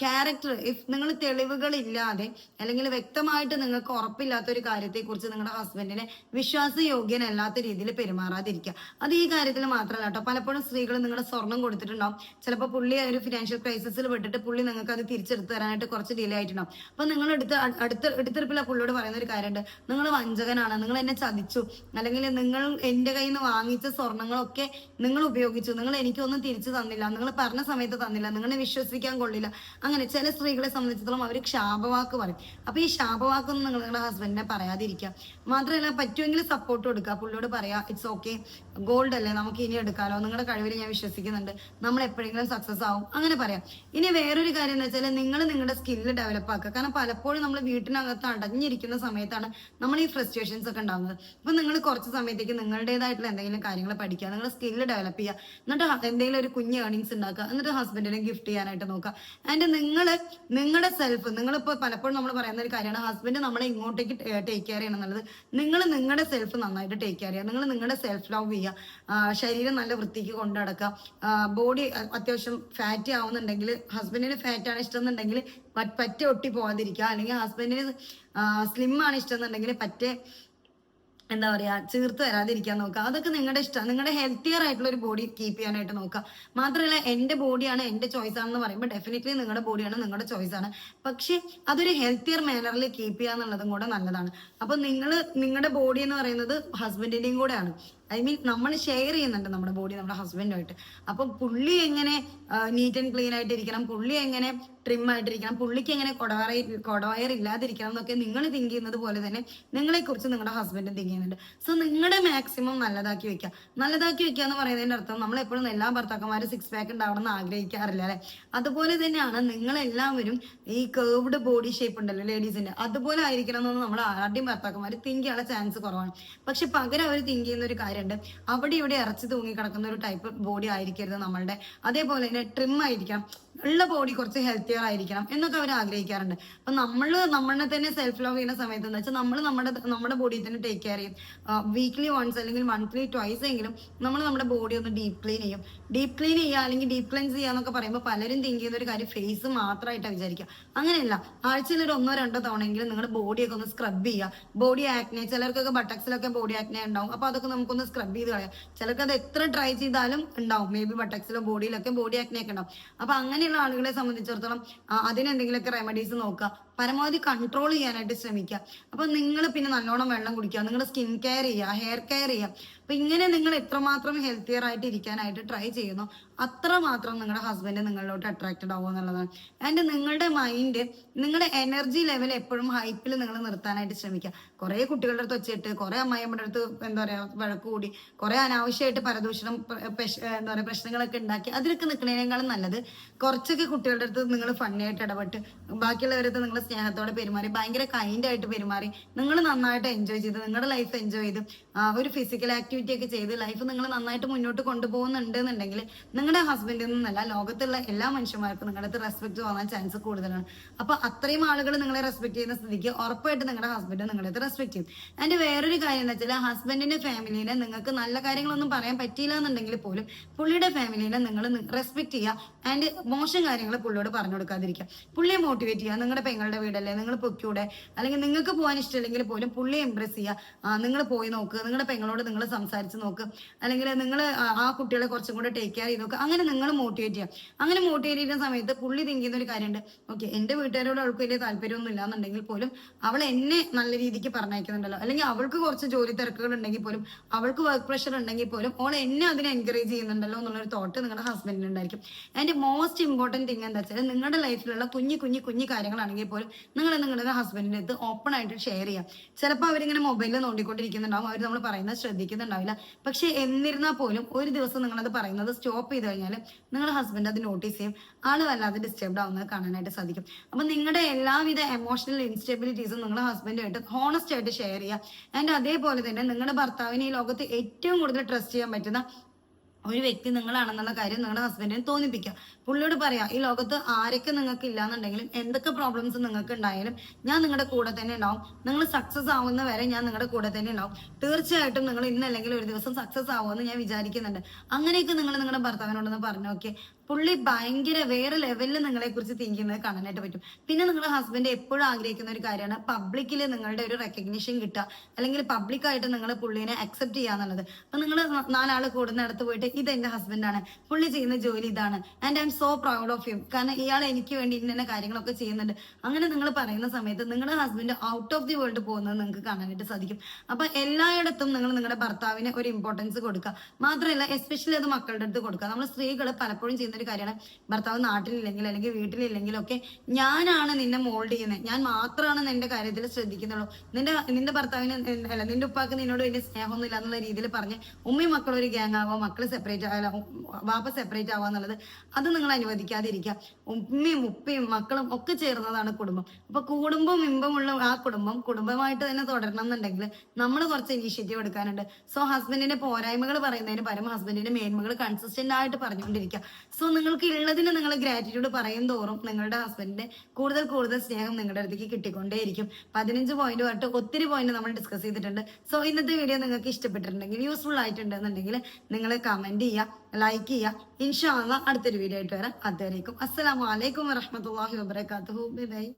ക്യാരക്ടർ ഇഫ് നിങ്ങൾ തെളിവുകൾ ഇല്ലാതെ അല്ലെങ്കിൽ വ്യക്തമായിട്ട് നിങ്ങൾക്ക് ഉറപ്പില്ലാത്ത ഒരു കാര്യത്തെ കുറിച്ച് നിങ്ങളുടെ ഹസ്ബൻഡിനെ വിശ്വാസയോഗ്യനല്ലാത്ത രീതിയിൽ പെരുമാറാതിരിക്കുക. അത് ഈ കാര്യത്തിൽ മാത്രമല്ല കേട്ടോ. പലപ്പോഴും സ്ത്രീകൾ നിങ്ങളുടെ സ്വർണം കൊടുത്തിട്ടുണ്ടാവും. ചിലപ്പോൾ പുള്ളി ഒരു ഫിനാൻഷ്യൽ ക്രൈസിസിൽ വിട്ടിട്ട് പുള്ളി നിങ്ങൾക്ക് അത് തിരിച്ചെടുത്ത് തരാനായിട്ട് കുറച്ച് ഡിലേ ആയിട്ടുണ്ടാവും. അപ്പൊ നിങ്ങൾ എടുത്ത് അടുത്ത എടുത്തെടുപ്പില്ല പുള്ളിയോട് പറയുന്ന ഒരു കാര്യമുണ്ട്. നിങ്ങൾ വഞ്ചകനാണ്. നിങ്ങൾ എന്നെ ചതിച്ചു. അല്ലെങ്കിൽ നിങ്ങൾ എന്റെ കയ്യിൽ നിന്ന് വാങ്ങിച്ച സ്വർണങ്ങളൊക്കെ നിങ്ങൾ ഉപയോഗിച്ചു. നിങ്ങൾ എനിക്കൊന്നും തിരിച്ചു തന്നില്ല. നിങ്ങൾ പറഞ്ഞ സമയത്ത് തന്നില്ല. നിങ്ങളെ വിശ്വസിക്കാൻ കൊള്ളില്ല. അങ്ങനെ ചില സ്ത്രീകളെ സംബന്ധിച്ചിടത്തോളം അവർ ശാപവാക്ക് പറയും. അപ്പൊ ഈ ശാപവാക്കൊന്നും നിങ്ങൾ നിങ്ങളുടെ ഹസ്ബൻഡിനെ പറയാതിരിക്കുക. മാത്രമല്ല പറ്റുമെങ്കിൽ സപ്പോർട്ട് കൊടുക്കുക. പുള്ളിയോട് പറയാ ഇറ്റ്സ് ഓക്കെ ഗോൾഡ് അല്ലേ? നമുക്ക് ഇനി എടുക്കാലോ. നിങ്ങളുടെ കഴിവിൽ ഞാൻ വിശ്വസിക്കുന്നുണ്ട്. നമ്മൾ എപ്പോഴെങ്കിലും സക്സസ് ആവും. അങ്ങനെ പറയാം. ഇനി വേറൊരു കാര്യം എന്ന് വെച്ചാൽ നിങ്ങൾ നിങ്ങളുടെ സ്കില്ല് ഡെവലപ്പ് ആക്കുക. കാരണം പലപ്പോഴും നമ്മൾ വീട്ടിനകത്ത് അടഞ്ഞിരിക്കുന്ന സമയത്താണ് നമ്മൾ ഈ ഫ്രസ്ട്രേഷൻസ് ഒക്കെ ഉണ്ടാകുന്നത് അപ്പൊ നിങ്ങൾ കുറച്ച് സമയത്തേക്ക് നിങ്ങളുടേതായിട്ടുള്ള എന്തെങ്കിലും കാര്യങ്ങൾ പഠിക്കുക. നിങ്ങളുടെ സ്കില്ല് ഡെവലപ്പ് ചെയ്യുക. എന്നിട്ട് എന്തെങ്കിലും ഒരു കുഞ്ഞ് ഏണിങ്സ് ഉണ്ടാക്കുക. എന്നിട്ട് ഹസ്ബൻഡിനെ ഗിഫ്റ്റ് ചെയ്യാനായിട്ട് നോക്കുക. ആൻഡ് നിങ്ങൾ നിങ്ങളുടെ സെൽഫ് നിങ്ങളിപ്പോൾ പലപ്പോഴും നമ്മൾ പറയുന്ന ഒരു കാര്യമാണ് ഹസ്ബൻഡ് നമ്മളെ ഇങ്ങോട്ടേക്ക് ടേക്ക് കെയർ ചെയ്യണം എന്നുള്ളത്. നിങ്ങൾ നിങ്ങളുടെ സെൽഫ് നന്നായിട്ട് ടേക്ക് കെയർ ചെയ്യുക. നിങ്ങൾ നിങ്ങളുടെ സെൽഫ് ലവ് ചെയ്യുക. ശരീരം നല്ല വൃത്തിക്ക് കൊണ്ടു നടക്കുക. ബോഡി അത്യാവശ്യം ഫാറ്റി ആവുന്നുണ്ടെങ്കിൽ ഹസ്ബൻഡിന് ഫാറ്റ് ആണ് ഇഷ്ടം എന്നുണ്ടെങ്കിൽ പറ്റ ഒട്ടി പോകാതിരിക്കുക അല്ലെങ്കിൽ ഹസ്ബൻഡിന് സ്ലിം ആണ് ഇഷ്ടം എന്നുണ്ടെങ്കിൽ പറ്റേ എന്താ പറയാ ചീർത്ത് വരാതിരിക്കാൻ നോക്കുക. അതൊക്കെ നിങ്ങളുടെ ഇഷ്ടം. നിങ്ങളുടെ ഹെൽത്തിയർ ആയിട്ടുള്ള ഒരു ബോഡി കീപ്പ് ചെയ്യാനായിട്ട് നോക്കുക. മാത്രമല്ല എന്റെ ബോഡിയാണ് എന്റെ ചോയ്സ് ആണെന്ന് പറയുമ്പോൾ ഡെഫിനറ്റ്ലി നിങ്ങളുടെ ബോഡിയാണ് നിങ്ങളുടെ ചോയ്സ് ആണ്. പക്ഷേ അതൊരു ഹെൽത്തിയർ മാനറിൽ കീപ്പ് ചെയ്യുക എന്നുള്ളതും കൂടെ നല്ലതാണ്. അപ്പൊ നിങ്ങൾ നിങ്ങളുടെ ബോഡി എന്ന് പറയുന്നത് ഹസ്ബൻഡിന്റെയും കൂടെയാണ് ഐ മീൻ നമ്മൾ ഷെയർ ചെയ്യുന്നുണ്ട് നമ്മുടെ ബോഡി നമ്മുടെ ഹസ്ബൻഡുമായിട്ട് അപ്പൊ പുള്ളി എങ്ങനെ നീറ്റ് ആൻഡ് ക്ലീൻ ആയിട്ടിരിക്കണം പുള്ളി എങ്ങനെ ട്രിം ആയിട്ടിരിക്കണം പുള്ളിക്ക് എങ്ങനെ കൊടവയർ കൊടവയർ ഇല്ലാതിരിക്കണം എന്നൊക്കെ നിങ്ങൾ തിങ്ക് ചെയ്യുന്നത് പോലെ തന്നെ നിങ്ങളെ കുറിച്ച് നിങ്ങളുടെ ഹസ്ബൻഡും തിങ്ക് ചെയ്യുന്നുണ്ട്. സോ നിങ്ങളുടെ മാക്സിമം നല്ലതാക്കി വെക്കുക നല്ലതാക്കി വെക്കുക എന്ന് പറയുന്നതിന്റെ അർത്ഥം നമ്മൾ എപ്പോഴും എല്ലാ ഭർത്താക്കന്മാരും സിക്സ് പാക്ക് ഉണ്ടാവണം എന്ന് ആഗ്രഹിക്കാറില്ല അല്ലെ? അതുപോലെ തന്നെയാണ് നിങ്ങൾ എല്ലാവരും ഈ കേർവ്ഡ് ബോഡി ഷേപ്പ് ഉണ്ടല്ലോ ലേഡീസിന്റെ അതുപോലെ ആയിരിക്കണം എന്നൊന്നും നമ്മൾ ആദ്യം ഭർത്താക്കന്മാർ തിങ്ക് ചെയ്യാനുള്ള ചാൻസ് കുറവാണ്. പക്ഷെ പകരം അവർ തിങ്ക് ചെയ്യുന്ന ഒരു കാര്യമുണ്ട് അവിടെ ഇവിടെ ഇറച്ചി തൂങ്ങി കിടക്കുന്ന ഒരു ടൈപ്പ് ബോഡി ആയിരിക്കരുത് നമ്മളുടെ. അതേപോലെ തന്നെ ട്രിം ആയിരിക്കണം. ഉള്ള ബോഡി കുറച്ച് ഹെൽത്തിയർ ആയിരിക്കണം എന്നൊക്കെ അവർ ആഗ്രഹിക്കാറുണ്ട്. അപ്പൊ നമ്മൾ നമ്മളെ തന്നെ സെൽഫ് ലവ് ചെയ്യുന്ന സമയത്ത് എന്ന് വെച്ചാൽ നമ്മൾ നമ്മുടെ നമ്മുടെ ബോഡി തന്നെ ടേക്ക് കെയർ ചെയ്യും. വീക്ക്ലി വൺസ് അല്ലെങ്കിൽ മന്ത്ലി ട്വൈസ് എങ്കിലും നമ്മൾ നമ്മുടെ ബോഡി ഒന്ന് ഡീപ് ക്ലീൻ ചെയ്യും. ഡീപ് ക്ലീൻ ചെയ്യുക അല്ലെങ്കിൽ ഡീപ് ക്ലീൻസ് ചെയ്യുക എന്നൊക്കെ പറയുമ്പോൾ പലരും തിങ്ക് ചെയ്യുന്ന ഒരു കാര്യം ഫേസ് മാത്രമായിട്ടാണ് വിചാരിക്കുക അങ്ങനെയല്ല. ആഴ്ചയിൽ ഒരു ഒന്നോ രണ്ടോ തവണയെങ്കിലും നിങ്ങളുടെ ബോഡിയൊക്കെ ഒന്ന് സ്ക്രബ് ചെയ്യുക. ബോഡി ആക്നെ ചിലർക്കൊക്കെ ബട്ടക്സിലൊക്കെ ബോഡി ആക്നെ ഉണ്ടാവും. അപ്പൊ അതൊക്കെ നമുക്കൊന്ന് സ്ക്രബ് ചെയ്ത് കളയാം. ചിലർക്ക് അത് എത്ര ട്രൈ ചെയ്താലും ഉണ്ടാവും. മേ ബി ബട്ടക്സിലോ ബോഡിയിലൊക്കെ ബോഡി ആക്നെ ഒക്കെ ഉണ്ടാവും. അപ്പൊ അങ്ങനെയുള്ള ആളുകളെ സംബന്ധിച്ചിടത്തോളം അതിനെന്തെങ്കിലുമൊക്കെ റെമഡീസ് നോക്കുക. പരമാവധി കൺട്രോൾ ചെയ്യാനായിട്ട് ശ്രമിക്കുക. അപ്പൊ നിങ്ങൾ പിന്നെ നല്ലോണം വെള്ളം കുടിക്കുക നിങ്ങൾ സ്കിൻ കെയർ ചെയ്യുക ഹെയർ കെയർ ചെയ്യുക. അപ്പൊ ഇങ്ങനെ നിങ്ങൾ എത്രമാത്രം ഹെൽത്തിയർ ആയിട്ട് ഇരിക്കാനായിട്ട് ട്രൈ ചെയ്യുന്നു അത്രമാത്രം നിങ്ങളുടെ ഹസ്ബൻഡ് നിങ്ങളിലോട്ട് അട്രാക്റ്റഡ് ആവുക എന്നുള്ളതാണ്. ആൻഡ് നിങ്ങളുടെ മൈൻഡ് നിങ്ങളുടെ എനർജി ലെവൽ എപ്പോഴും ഹൈപ്പിൽ നിങ്ങൾ നിർത്താനായിട്ട് ശ്രമിക്കുക. കുറെ കുട്ടികളുടെ അടുത്ത് വെച്ചിട്ട് കുറെ അമ്മായിമ്മയുടെ അടുത്ത് എന്താ പറയാ വഴക്ക് കൂടി കുറെ അനാവശ്യമായിട്ട് പരദൂഷണം എന്താ പറയാ പ്രശ്നങ്ങളൊക്കെ ഉണ്ടാക്കി അതിലൊക്കെ നിൽക്കുന്നതിനേക്കാളും നല്ലത് കുറച്ചൊക്കെ കുട്ടികളുടെ അടുത്ത് നിങ്ങൾ ഫണ്ണായിട്ട് ഇടപെട്ട് ബാക്കിയുള്ളവരടുത്ത് നിങ്ങൾ സ്നേഹത്തോടെ പെരുമാറി ഭയങ്കര കൈൻഡ് ആയിട്ട് പെരുമാറി നിങ്ങൾ നന്നായിട്ട് എൻജോയ് ചെയ്ത് നിങ്ങളുടെ ലൈഫ് എൻജോയ് ചെയ്ത്. ഒരു ഫിസിക്കൽ ആക്ടിവിറ്റി ഒക്കെ ചെയ്ത് ലൈഫ് നിങ്ങൾ നന്നായിട്ട് മുന്നോട്ട് കൊണ്ടുപോകുന്നുണ്ട് എന്നുണ്ടെങ്കിൽ നിങ്ങളുടെ ഹസ്ബൻഡിൽ നിന്നല്ല ലോകത്തുള്ള എല്ലാ മനുഷ്യന്മാർക്കും നിങ്ങളുടെ അടുത്ത് റെസ്പെക്ട് തോന്നാൻ ചാൻസ് കൂടുതലാണ്. അപ്പൊ അത്രയും ആളുകൾ നിങ്ങളെ റെസ്പെക്ട് ചെയ്യുന്ന സ്ഥിതിക്ക് ഉറപ്പായിട്ട് നിങ്ങളുടെ ഹസ്ബൻഡ് നിങ്ങളുടെ അടുത്ത് റെസ്പെക്ട് ചെയ്യും. അതിന്റെ വേറൊരു കാര്യം എന്താ വെച്ചാൽ ഹസ്ബൻഡിന്റെ ഫാമിലിനെ നിങ്ങൾക്ക് നല്ല കാര്യങ്ങളൊന്നും പറയാൻ പറ്റിയില്ല എന്നുണ്ടെങ്കിൽ പോലും പുള്ളിയുടെ ഫാമിലിനെ നിങ്ങൾ റെസ്പെക്ട് ചെയ്യുക ആൻഡ് മോശം കാര്യങ്ങൾ പുള്ളിയോട് പറഞ്ഞു കൊടുക്കാതിരിക്കുക. പുള്ളിയെ മോട്ടിവേറ്റ് ചെയ്യുക നിങ്ങളുടെ പെങ്ങളുടെ വീടല്ലേ? നിങ്ങൾ പൊയ്ക്കൂടെ അല്ലെങ്കിൽ നിങ്ങൾക്ക് പോകാൻ ഇഷ്ടമില്ലെങ്കിൽ പോലും പുള്ളിയെ ഇംപ്രസ് ചെയ്യുക. നിങ്ങൾ പോയി നോക്ക്. നിങ്ങളുടെ പെങ്ങളോട് നിങ്ങൾ സംസാരിച്ച് നോക്ക്. അല്ലെങ്കിൽ നിങ്ങൾ ആ കുട്ടികളെ കുറച്ചും കൂടെ ടേക്ക് കെയർ ചെയ്ത് നോക്ക്. അങ്ങനെ നിങ്ങൾ മോട്ടിവേറ്റ് ചെയ്യുക. അങ്ങനെ മോട്ടിവേറ്റ് ചെയ്യുന്ന സമയത്ത് പുള്ളി തിങ്ക് ചെയ്യുന്ന ഒരു കാര്യമുണ്ട്. ഓക്കെ എന്റെ വീട്ടുകാരോട് അവൾക്ക് വലിയ താല്പര്യമൊന്നും ഇല്ലാന്നുണ്ടെങ്കിൽ പോലും അവൾ എന്നെ നല്ല രീതിക്ക് പറഞ്ഞയക്കുന്നുണ്ടല്ലോ. അല്ലെങ്കിൽ അവൾക്ക് കുറച്ച് ജോലി തിരക്കുകൾ ഉണ്ടെങ്കിൽ പോലും അവൾക്ക് വർക്ക് പ്രഷർ ഉണ്ടെങ്കിൽ പോലും അവൾ എന്നെ അതിനെ എൻകറേജ് ചെയ്യുന്നുണ്ടല്ലോ എന്നുള്ളൊരു തോട്ട് നിങ്ങളുടെ ഹസ്ബൻഡിന് ഉണ്ടായിരിക്കും. അതിന്റെ മോസ്റ്റ് ഇമ്പോർട്ടന്റ് തിങ് എന്താ വെച്ചാൽ നിങ്ങളുടെ ലൈഫിലുള്ള കുഞ്ഞു കുഞ്ഞു കുഞ്ഞു കാര്യങ്ങളാണെങ്കിൽ പോലും നിങ്ങൾ നിങ്ങളുടെ ഹസ്ബൻഡിന്റെ അടുത്ത് ഓപ്പൺ ആയിട്ട് ഷെയർ ചെയ്യാം. ചിലപ്പോൾ അവരിങ്ങനെ മൊബൈലിൽ നോണ്ടിക്കൊണ്ടിരിക്കുന്നുണ്ടാവും അവർ നമ്മൾ പറയുന്നത് ശ്രദ്ധിക്കുന്നുണ്ടാവില്ല. പക്ഷേ എന്നിരുന്നാൽ പോലും ഒരു ദിവസം നിങ്ങളത് പറയുന്നത് സ്റ്റോപ്പ് ചെയ്ത് കഴിഞ്ഞാൽ നിങ്ങളുടെ ഹസ്ബൻഡ് അത് നോട്ടീസ് ചെയ്യും. ആൾ വല്ലാതെ ഡിസ്റ്റർബ്ഡ് ആവുന്നത് കാണാനായിട്ട് സാധിക്കും. അപ്പം നിങ്ങളുടെ എല്ലാവിധ എമോഷണൽ ഇൻസ്റ്റെബിലിറ്റീസും നിങ്ങളുടെ ഹസ്ബൻഡുമായിട്ട് ഹോണസ്റ്റ് ആയിട്ട് ഷെയർ ചെയ്യുക ആൻഡ് അതേപോലെ തന്നെ നിങ്ങളുടെ ഭർത്താവിനെ ഈ ലോകത്ത് ഏറ്റവും കൂടുതൽ ട്രസ്റ്റ് ചെയ്യാൻ പറ്റുന്ന ഒരു വ്യക്തി നിങ്ങളാണെന്നുള്ള കാര്യം നിങ്ങളുടെ ഹസ്ബൻഡിനെ തോന്നിപ്പിക്കുക പുള്ളിയോട് പറയാം ഈ ലോകത്ത് ആരൊക്കെ നിങ്ങൾക്ക് ഇല്ലാന്നുണ്ടെങ്കിലും എന്തൊക്കെ പ്രോബ്ലംസ് നിങ്ങൾക്ക് ഉണ്ടായാലും ഞാൻ നിങ്ങളുടെ കൂടെ തന്നെ ഉണ്ടാവും. നിങ്ങൾ സക്സസ് ആവുന്ന വരെ ഞാൻ നിങ്ങളുടെ കൂടെ തന്നെ ഉണ്ടാവും. തീർച്ചയായിട്ടും നിങ്ങൾ ഇന്നല്ലെങ്കിൽ ഒരു ദിവസം സക്സസ് ആവുമെന്ന് ഞാൻ വിചാരിക്കുന്നുണ്ട്. അങ്ങനെയൊക്കെ നിങ്ങൾ നിങ്ങളുടെ ഭർത്താവിനോടൊന്ന് പറഞ്ഞു നോക്കിയേ. പുള്ളി ഭയങ്കര വേറെ ലെവലിൽ നിങ്ങളെ കുറിച്ച് തിങ്ക് ചെയ്യുന്നത് കാണാനായിട്ട് പറ്റും. പിന്നെ നിങ്ങളുടെ ഹസ്ബൻഡ് എപ്പോഴും ആഗ്രഹിക്കുന്ന ഒരു കാര്യമാണ് പബ്ലിക്കിൽ നിങ്ങളുടെ ഒരു റെക്കഗ്നിഷൻ കിട്ടുക. അല്ലെങ്കിൽ പബ്ലിക്കായിട്ട് നിങ്ങൾ പുള്ളിനെ അക്സെപ്റ്റ് ചെയ്യുക എന്നുള്ളത്. അപ്പൊ നിങ്ങൾ നാലാൾ കൂടുന്നിടത്ത് പോയിട്ട് ഇത് എന്റെ ഹസ്ബൻഡാണ് പുള്ളി ചെയ്യുന്ന ജോലി ഇതാണ്. And I'm so proud of you കാരണം ഇയാൾ എനിക്ക് വേണ്ടി ഇന്ന കാര്യങ്ങളൊക്കെ ചെയ്യുന്നുണ്ട്. അങ്ങനെ നിങ്ങൾ പറയുന്ന സമയത്ത് നിങ്ങളുടെ husband out of the world പോകുന്നത് നിങ്ങൾക്ക് കാണാനായിട്ട് സാധിക്കും. അപ്പൊ എല്ലായിടത്തും നിങ്ങൾ നിങ്ങളുടെ ഭർത്താവിന് ഒരു ഇമ്പോർട്ടൻസ് കൊടുക്കുക. മാത്രമല്ല എസ്പെഷ്യലി അത് മക്കളുടെ അടുത്ത് കൊടുക്കുക. നമ്മൾ സ്ത്രീകൾ പലപ്പോഴും ചെയ്യുന്ന ഒരു കാര്യമാണ്. ഭർത്താവ് നാട്ടിലില്ലെങ്കിൽ അല്ലെങ്കിൽ വീട്ടിലില്ലെങ്കിലും ഒക്കെ ഞാനാണ് നിന്നെ മോൾഡ് ചെയ്യുന്നത്. ഞാൻ മാത്രമാണ് നിന്റെ കാര്യത്തിൽ ശ്രദ്ധിക്കുന്നുള്ളൂ. നിന്റെ നിന്റെ ഭർത്താവിന് അല്ല നിന്റെ ഉപ്പാക്ക് നിന്നോട് വലിയ സ്നേഹമൊന്നും ഇല്ല എന്നുള്ള രീതിയിൽ പറഞ്ഞ് ഉമ്മയും മക്കളും ഒരു ഗ്യാങ് ആവുക മക്കൾ സെപ്പറേറ്റ് ആവാ വാപ്പ സെപ്പറേറ്റ് ആവുക എന്നുള്ളത് അത് നിങ്ങൾ അനുവദിക്കാതിരിക്കുക. ഉമ്മയും ഉപ്പയും മക്കളും ഒക്കെ ചേർന്നതാണ് കുടുംബം. അപ്പൊ കുടുംബം ഇമ്പമുള്ള ആ കുടുംബം കുടുംബമായിട്ട് തന്നെ തുടരണം എന്നുണ്ടെങ്കിൽ നമ്മൾ കുറച്ച് ഇനീഷ്യേറ്റീവ് എടുക്കാനുണ്ട്. സോ ഹസ്ബൻഡിന്റെ പോരായ്മകൾ പറയുന്നതിന് പരമ ഹസ്ബൻഡിന്റെ മേന്മകൾ കൺസിസ്റ്റന്റ് ആയിട്ട് പറഞ്ഞുകൊണ്ടിരിക്കുക. സോ നിങ്ങൾക്ക് ഉള്ളതിന് നിങ്ങൾ ഗ്രാറ്റിറ്റ്യൂഡ് പറയും തോറും നിങ്ങളുടെ ഹസ്ബൻഡിന്റെ കൂടുതൽ കൂടുതൽ സ്നേഹം നിങ്ങളുടെ അടുത്തേക്ക് കിട്ടിക്കൊണ്ടേയിരിക്കും. പതിനഞ്ച് പോയിന്റ് തൊട്ട് ഒത്തിരി പോയിന്റ് നമ്മൾ ഡിസ്കസ് ചെയ്തിട്ടുണ്ട്. സോ ഇന്നത്തെ വീഡിയോ നിങ്ങൾക്ക് ഇഷ്ടപ്പെട്ടിട്ടുണ്ടെങ്കിൽ യൂസ്ഫുൾ ആയിട്ടുണ്ടെന്നുണ്ടെങ്കിൽ നിങ്ങൾ കമന്റ് ചെയ്യുക ലൈക്ക് ചെയ്യുക ഇൻഷാല്ല അടുത്തൊരു വീഡിയോ ആയിട്ട് വരാം. അതുവരേക്കും അസ്സലാമു അലൈക്കും വറഹമത്തല്ലാഹി വബർക്കാത്തു ബൈ